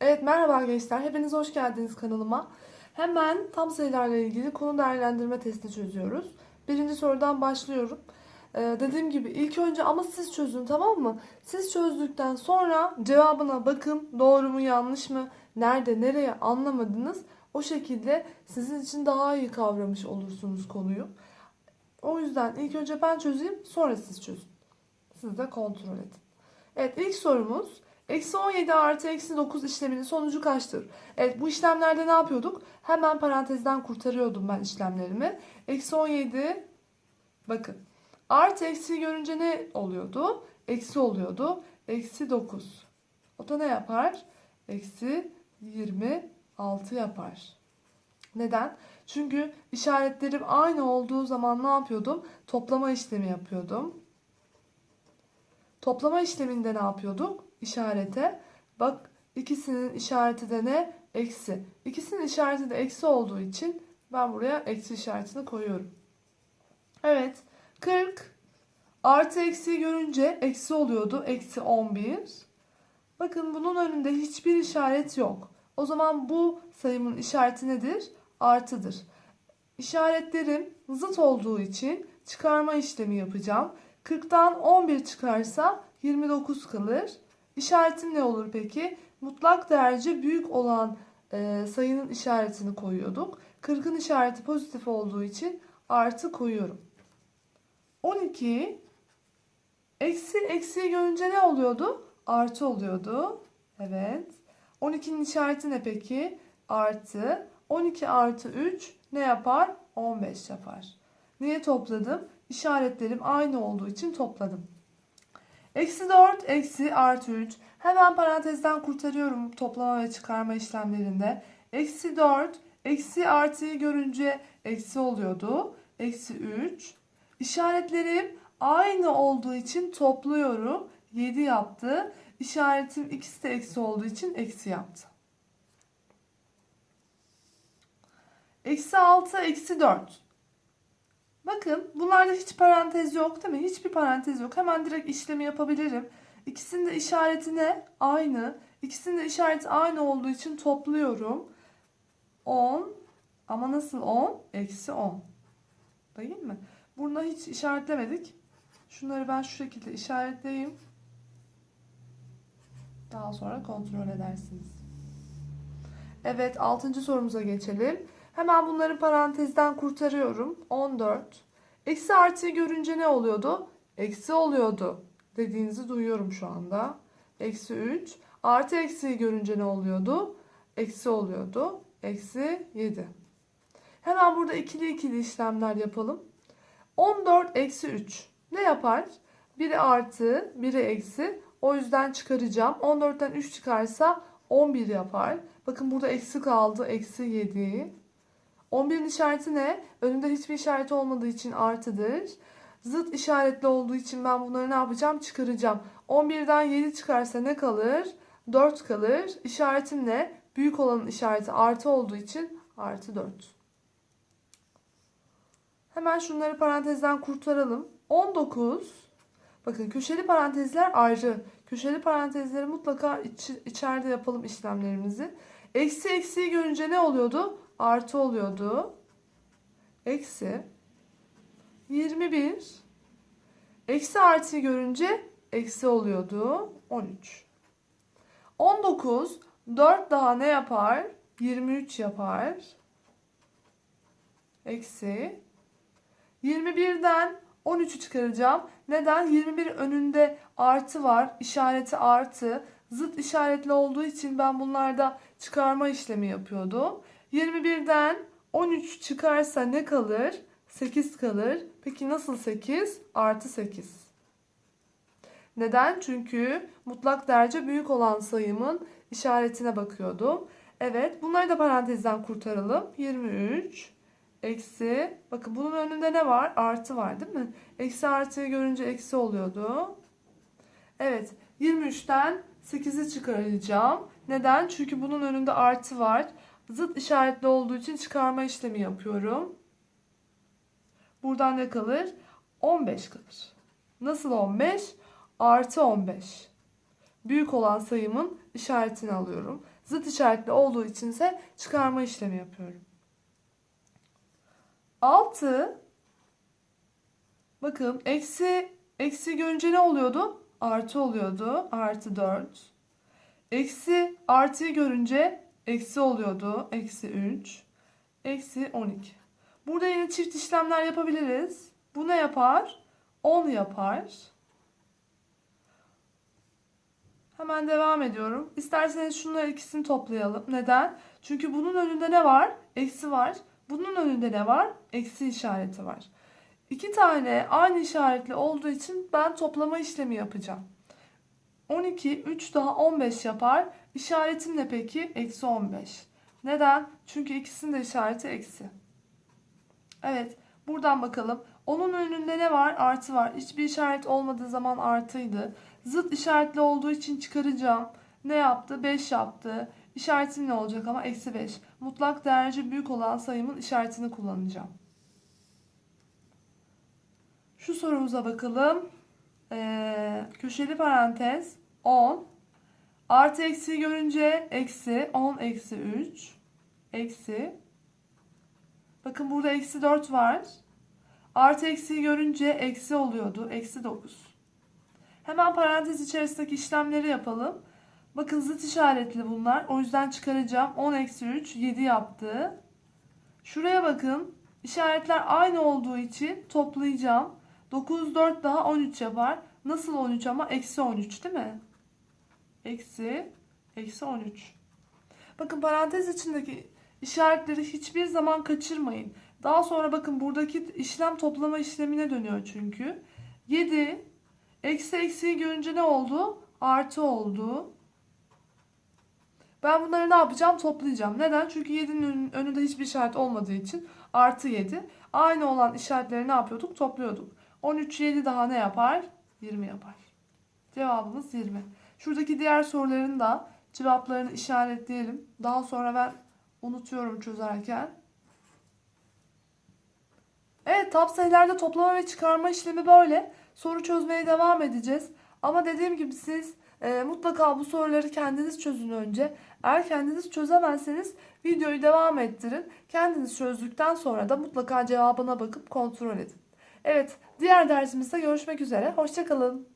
Evet merhaba gençler. Hepiniz hoş geldiniz kanalıma. Hemen tam sayılarla ilgili konu değerlendirme testi çözüyoruz. Birinci sorudan başlıyorum. Ee, dediğim gibi ilk önce ama siz çözün tamam mı? Siz çözdükten sonra cevabına bakın. Doğru mu yanlış mı? Nerede nereye anlamadınız? O şekilde sizin için daha iyi kavramış olursunuz konuyu. O yüzden ilk önce ben çözeyim sonra siz çözün. Siz de kontrol edin. Evet ilk sorumuz Eksi 17 artı eksi 9 işleminin sonucu kaçtır? Evet bu işlemlerde ne yapıyorduk? Hemen parantezden kurtarıyordum ben işlemlerimi. Eksi 17 bakın artı eksi görünce ne oluyordu? Eksi oluyordu. Eksi 9. O da ne yapar? Eksi 26 yapar. Neden? Çünkü işaretlerim aynı olduğu zaman ne yapıyordum? Toplama işlemi yapıyordum. Toplama işleminde ne yapıyorduk? İşarete. Bak ikisinin işareti de ne? Eksi. İkisinin işareti de eksi olduğu için ben buraya eksi işaretini koyuyorum. Evet. 40 artı eksi görünce eksi oluyordu. Eksi 11. Bakın bunun önünde hiçbir işaret yok. O zaman bu sayımın işareti nedir? Artıdır. İşaretlerim zıt olduğu için çıkarma işlemi yapacağım. 40'tan 11 çıkarsa 29 kalır. İşaretim ne olur peki? Mutlak değerce büyük olan e, sayının işaretini koyuyorduk. 40'ın işareti pozitif olduğu için artı koyuyorum. 12 eksi eksiyi görünce ne oluyordu? Artı oluyordu. Evet. 12'nin işareti ne peki? Artı. 12 artı 3 ne yapar? 15 yapar. Niye topladım? İşaretlerim aynı olduğu için topladım. Eksi 4 eksi artı 3. Hemen parantezden kurtarıyorum toplama ve çıkarma işlemlerinde. Eksi 4 eksi artıyı görünce eksi oluyordu. Eksi 3. İşaretlerim aynı olduğu için topluyorum. 7 yaptı. İşaretim ikisi de eksi olduğu için eksi yaptı. Eksi 6 eksi 4. Bakın bunlarda hiç parantez yok değil mi? Hiçbir parantez yok. Hemen direkt işlemi yapabilirim. İkisinin de işareti ne? Aynı. İkisinin de işareti aynı olduğu için topluyorum. 10 ama nasıl 10? Eksi 10. Değil mi? Burada hiç işaretlemedik. Şunları ben şu şekilde işaretleyeyim. Daha sonra kontrol edersiniz. Evet 6. sorumuza geçelim. Hemen bunları parantezden kurtarıyorum. 14. Eksi artıyı görünce ne oluyordu? Eksi oluyordu. Dediğinizi duyuyorum şu anda. Eksi 3. Artı eksiyi görünce ne oluyordu? Eksi oluyordu. Eksi 7. Hemen burada ikili ikili işlemler yapalım. 14 eksi 3. Ne yapar? Biri artı, biri eksi. O yüzden çıkaracağım. 14'ten 3 çıkarsa 11 yapar. Bakın burada eksi kaldı. Eksi 7. 11'in işareti ne? Önünde hiçbir işareti olmadığı için artıdır. Zıt işaretli olduğu için ben bunları ne yapacağım? Çıkaracağım. 11'den 7 çıkarsa ne kalır? 4 kalır. İşaretim ne? Büyük olanın işareti artı olduğu için artı 4. Hemen şunları parantezden kurtaralım. 19. Bakın köşeli parantezler ayrı. Köşeli parantezleri mutlaka iç, içeride yapalım işlemlerimizi. Eksi eksiyi görünce ne oluyordu? Artı oluyordu. Eksi 21. Eksi artıyı görünce eksi oluyordu. 13. 19. 4 daha ne yapar? 23 yapar. Eksi. 21'den 13'ü çıkaracağım. Neden? 21 önünde artı var. İşareti artı. Zıt işaretli olduğu için ben bunlarda çıkarma işlemi yapıyordum. 21'den 13 çıkarsa ne kalır? 8 kalır. Peki nasıl 8? Artı 8. Neden? Çünkü mutlak derece büyük olan sayımın işaretine bakıyordum. Evet bunları da parantezden kurtaralım. 23 eksi bakın bunun önünde ne var? Artı var değil mi? Eksi artıyı görünce eksi oluyordu. Evet 23'ten 8'i çıkaracağım. Neden? Çünkü bunun önünde artı var. Zıt işaretli olduğu için çıkarma işlemi yapıyorum. Buradan ne kalır? 15 kalır. Nasıl 15? Artı 15. Büyük olan sayımın işaretini alıyorum. Zıt işaretli olduğu içinse çıkarma işlemi yapıyorum. 6 Bakın eksi eksi görünce ne oluyordu? Artı oluyordu. Artı 4. Eksi artıyı görünce eksi oluyordu. Eksi 3. Eksi 12. Burada yine çift işlemler yapabiliriz. Bu ne yapar? 10 yapar. Hemen devam ediyorum. İsterseniz şunları ikisini toplayalım. Neden? Çünkü bunun önünde ne var? Eksi var. Bunun önünde ne var? Eksi işareti var. İki tane aynı işaretli olduğu için ben toplama işlemi yapacağım. 12, 3 daha 15 yapar. İşaretim ne peki? Eksi 15. Neden? Çünkü ikisinin de işareti eksi. Evet. Buradan bakalım. Onun önünde ne var? Artı var. Hiçbir işaret olmadığı zaman artıydı. Zıt işaretli olduğu için çıkaracağım. Ne yaptı? 5 yaptı. İşaretim ne olacak ama? Eksi 5. Mutlak değerci büyük olan sayımın işaretini kullanacağım. Şu sorumuza bakalım. Ee, köşeli parantez 10. Artı eksi görünce eksi 10 eksi 3. Eksi. Bakın burada eksi 4 var. Artı eksiyi görünce eksi oluyordu. Eksi 9. Hemen parantez içerisindeki işlemleri yapalım. Bakın zıt işaretli bunlar. O yüzden çıkaracağım. 10 eksi 3 7 yaptı. Şuraya bakın. İşaretler aynı olduğu için toplayacağım. 9 4 daha 13 yapar. Nasıl 13 ama? Eksi 13 değil mi? Eksi. Eksi 13. Bakın parantez içindeki işaretleri hiçbir zaman kaçırmayın. Daha sonra bakın buradaki işlem toplama işlemine dönüyor çünkü. 7 eksi eksiyi görünce ne oldu? Artı oldu. Ben bunları ne yapacağım? Toplayacağım. Neden? Çünkü 7'nin önünde hiçbir işaret olmadığı için artı 7. Aynı olan işaretleri ne yapıyorduk? Topluyorduk. 13 7 daha ne yapar? 20 yapar. Cevabımız 20. Şuradaki diğer soruların da cevaplarını işaretleyelim. Daha sonra ben unutuyorum çözerken. Evet, tam sayılarda toplama ve çıkarma işlemi böyle. Soru çözmeye devam edeceğiz. Ama dediğim gibi siz e, mutlaka bu soruları kendiniz çözün önce. Eğer kendiniz çözemezseniz videoyu devam ettirin. Kendiniz çözdükten sonra da mutlaka cevabına bakıp kontrol edin. Evet, diğer dersimizde görüşmek üzere. Hoşçakalın.